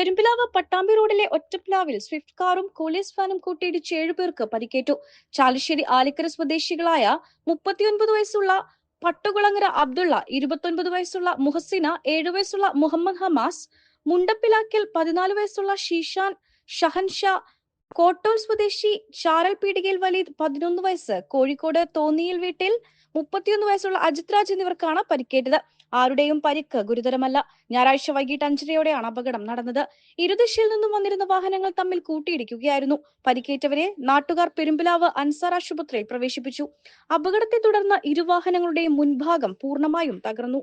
പെരുമ്പിലാവ് പട്ടാമ്പി റോഡിലെ ഒറ്റപ്ലാവിൽ സ്വിഫ്റ്റ് കാറും കോളേജ് വാനും കൂട്ടിയിടിച്ച് ഏഴുപേർക്ക് പരിക്കേറ്റു. ചാലിശ്ശേരി ആലിക്കര സ്വദേശികളായ മുപ്പത്തിയൊൻപത് വയസ്സുള്ള പട്ടുകുളങ്ങര അബ്ദുള്ള ഇരുപത്തൊൻപത് വയസ്സുള്ള മുഹസിന ഏഴു വയസ്സുള്ള മുഹമ്മദ് ഹമാസ് മുണ്ടപ്പിലാക്കൽ പതിനാല് വയസ്സുള്ള ഷീഷാൻ ഷഹൻഷാ കോട്ടോൽ സ്വദേശി ചാരൽ പീടികയിൽ വലീദ് പതിനൊന്ന് വയസ്സ് കോഴിക്കോട് തോന്നിയിൽ വീട്ടിൽ മുപ്പത്തിയൊന്ന് വയസ്സുള്ള അജിത് രാജ് എന്നിവർക്കാണ് പരിക്കേറ്റത്. ആരുടെയും പരിക്ക് ഗുരുതരമല്ല. ഞായറാഴ്ച വൈകിട്ട് അഞ്ചരയോടെയാണ് അപകടം നടന്നത്. ഇരുദിശയിൽ നിന്നും വന്നിരുന്ന വാഹനങ്ങൾ തമ്മിൽ കൂട്ടിയിടിക്കുകയായിരുന്നു. പരിക്കേറ്റവരെ നാട്ടുകാർ പെരുമ്പിലാവ് അൻസാർ ആശുപത്രിയിൽ പ്രവേശിപ്പിച്ചു. അപകടത്തെ തുടർന്ന് ഇരുവാഹനങ്ങളുടെയും മുൻഭാഗം പൂർണമായും തകർന്നു.